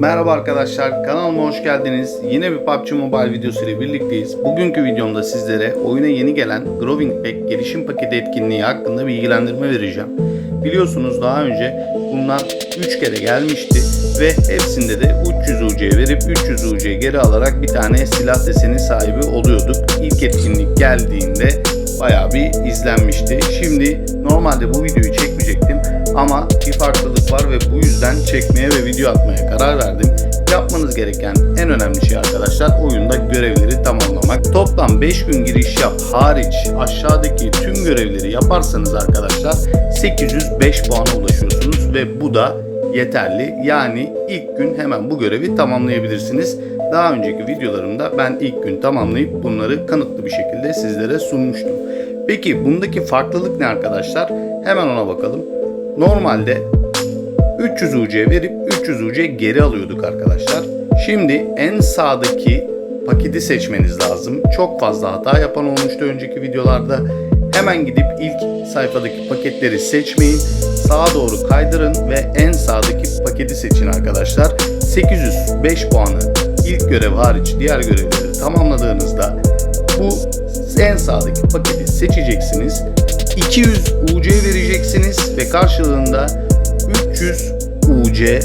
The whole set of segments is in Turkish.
Merhaba arkadaşlar, kanalıma hoş geldiniz. Yine bir PUBG Mobile videosu ile birlikteyiz. Bugünkü videomda sizlere oyuna yeni gelen Growing Pack gelişim paketi etkinliği hakkında bilgilendirme vereceğim. Biliyorsunuz daha önce bunlar 3 kere gelmişti ve hepsinde de 300 UC verip 300 UC geri alarak bir tane silah deseni sahibi oluyorduk. İlk etkinlik geldiğinde bayağı bir izlenmişti. Şimdi normalde bu videoyu çekmeyecektim ama bir farklılık var ve bu yüzden çekmeye ve video atmaya karar verdim. Yapmanız gereken en önemli şey arkadaşlar oyunda görevleri tamamlamak. Toplam 5 gün giriş yap hariç aşağıdaki tüm görevleri yaparsanız arkadaşlar 805 puana ulaşıyorsunuz ve bu da yeterli. Yani ilk gün hemen bu görevi tamamlayabilirsiniz. Daha önceki videolarımda ben ilk gün tamamlayıp bunları kanıtlı bir şekilde sizlere sunmuştum. Peki bundaki farklılık ne arkadaşlar? Hemen ona bakalım. Normalde 300 UC verip 300 UC geri alıyorduk arkadaşlar. Şimdi en sağdaki paketi seçmeniz lazım. Çok fazla hata yapan olmuştu önceki videolarda. Hemen gidip ilk sayfadaki paketleri seçmeyin. Sağa doğru kaydırın ve en sağdaki paketi seçin arkadaşlar. 805 puanı ilk görev hariç diğer görevleri tamamladığınızda bu en sağdaki paketi seçeceksiniz. 200 UC vereceksiniz ve karşılığında 300 UC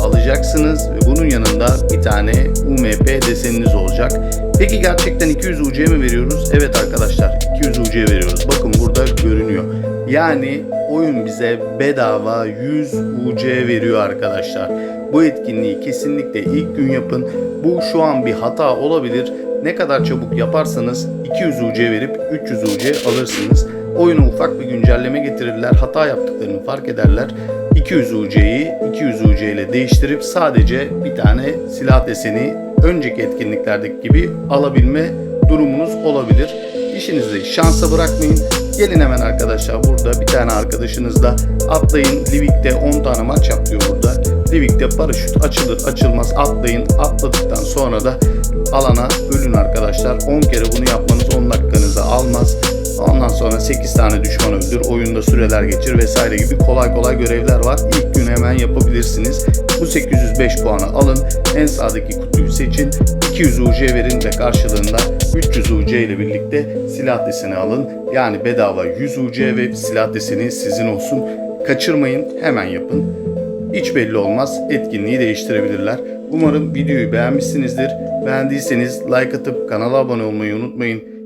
alacaksınız ve bunun yanında bir tane UMP deseniniz olacak. Peki gerçekten 200 UC mi veriyoruz? Evet arkadaşlar 200 UC veriyoruz. Bakın burada görünüyor. Yani oyun bize bedava 100 UC veriyor arkadaşlar. Bu etkinliği kesinlikle ilk gün yapın. Bu şu an bir hata olabilir. Ne kadar çabuk yaparsanız 200 UC verip 300 UC alırsınız. Oyuna ufak bir güncelleme getirirler. Hata yaptıklarını fark ederler. 200 UC'yi 200 UC ile değiştirip sadece bir tane silah deseni önceki etkinliklerdeki gibi alabilme durumunuz olabilir. İşinizi şansa bırakmayın. Gelin hemen arkadaşlar burada bir tane arkadaşınızla atlayın. Livik'te 10 tane maç yap diyor burada. Livik'te paraşüt açılır açılmaz atlayın. Atladıktan sonra da alana ölün arkadaşlar. 10 kere bunu yapmanız sonra 8 tane düşman öldür, oyunda süreler geçir vesaire gibi kolay kolay görevler var. İlk gün hemen yapabilirsiniz. Bu 805 puanı alın. En sağdaki kutuyu seçin. 200 UC verin ve karşılığında 300 UC ile birlikte silah deseni alın. Yani bedava 100 UC ve silah deseni sizin olsun. Kaçırmayın, hemen yapın. Hiç belli olmaz, etkinliği değiştirebilirler. Umarım videoyu beğenmişsinizdir. Beğendiyseniz like atıp kanala abone olmayı unutmayın.